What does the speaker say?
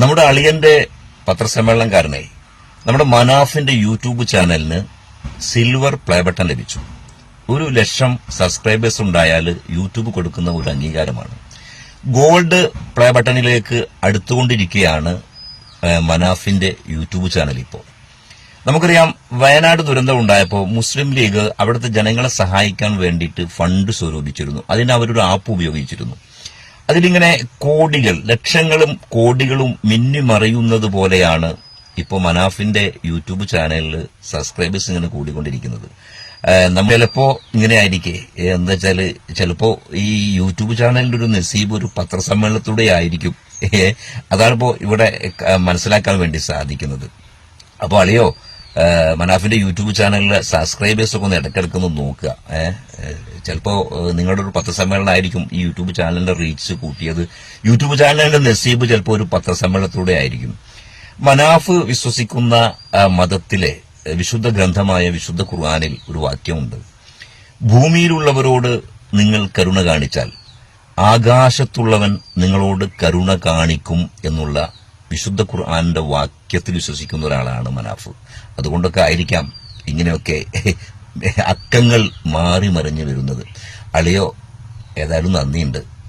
നമ്മുടെ അളിയന്റെ പത്രസമ്മേളനക്കാരനെ നമ്മുടെ മനാഫിന്റെ യൂട്യൂബ് ചാനലിന് സിൽവർ പ്ലേ ബട്ടൺ ലഭിച്ചു. ഒരു ലക്ഷം സബ്സ്ക്രൈബേഴ്സ് ഉണ്ടായാൽ യൂട്യൂബ് കൊടുക്കുന്ന ഒരു അംഗീകാരമാണ്. ഗോൾഡ് പ്ലേ ബട്ടണിലേക്ക് അടുത്തുകൊണ്ടിരിക്കുകയാണ് മനാഫിന്റെ യൂട്യൂബ് ചാനൽ ഇപ്പോൾ നമുക്കറിയാം വയനാട് ദുരന്തം ഉണ്ടായപ്പോൾ മുസ്ലിം ലീഗ് അവിടുത്തെ ജനങ്ങളെ സഹായിക്കാൻ വേണ്ടിയിട്ട് ഫണ്ട് സ്വരൂപിച്ചിരുന്നു. അതിന് അവരൊരു ആപ്പ് ഉപയോഗിച്ചിരുന്നു. അതിലിങ്ങനെ കോടികൾ ലക്ഷങ്ങളും കോടികളും മിന്നിമറിയുന്നത് പോലെയാണ് ഇപ്പോൾ മനാഫിന്റെ യൂട്യൂബ് ചാനലിൽ സബ്സ്ക്രൈബേഴ്സ് ഇങ്ങനെ കൂടിക്കൊണ്ടിരിക്കുന്നത്. നമ്മൾ ചിലപ്പോ ഇങ്ങനെ ആയിരിക്കെ. എന്താ വെച്ചാൽ ചിലപ്പോ ഈ യൂട്യൂബ് ചാനലിന്റെ ഒരു നസീബ് ഒരു പത്രസമ്മേളനത്തിലൂടെ ആയിരിക്കും. അതാണിപ്പോ ഇവിടെ മനസ്സിലാക്കാൻ വേണ്ടി സാധിക്കുന്നത്. അപ്പോൾ അളിയോ മനാഫിന്റെ യൂട്യൂബ് ചാനലിലെ സബ്സ്ക്രൈബേഴ്സ് ഒക്കെ ഒന്ന് ഇടയ്ക്കിടയ്ക്ക് ഒന്ന് നോക്കുക. ചിലപ്പോൾ നിങ്ങളുടെ ഒരു പത്രസമ്മേളനമായിരിക്കും ഈ യൂട്യൂബ് ചാനലിന്റെ റീച്ച് കൂട്ടിയത്. യൂട്യൂബ് ചാനലിന്റെ നസീബ് ചിലപ്പോൾ ഒരു പത്രസമ്മേളനത്തിലൂടെ ആയിരിക്കും. മനാഫ് വിശ്വസിക്കുന്ന മതത്തിലെ വിശുദ്ധ ഗ്രന്ഥമായ വിശുദ്ധ ഖുർആാനിൽ ഒരു വാക്യമുണ്ട്. ഭൂമിയിലുള്ളവരോട് നിങ്ങൾ കരുണ കാണിച്ചാൽ ആകാശത്തുള്ളവൻ നിങ്ങളോട് കരുണ കാണിക്കും എന്നുള്ള വിശുദ്ധ ഖുർആാനിന്റെ വാക്യത്തിൽ വിശ്വസിക്കുന്ന ഒരാളാണ് മനാഫ്. അതുകൊണ്ടൊക്കെ ആയിരിക്കാം ഇങ്ങനെയൊക്കെ അക്കങ്ങൾ മാറി മറിഞ്ഞു വരുന്നത്. അളിയോ ഏതായാലും നന്ദിയുണ്ട്.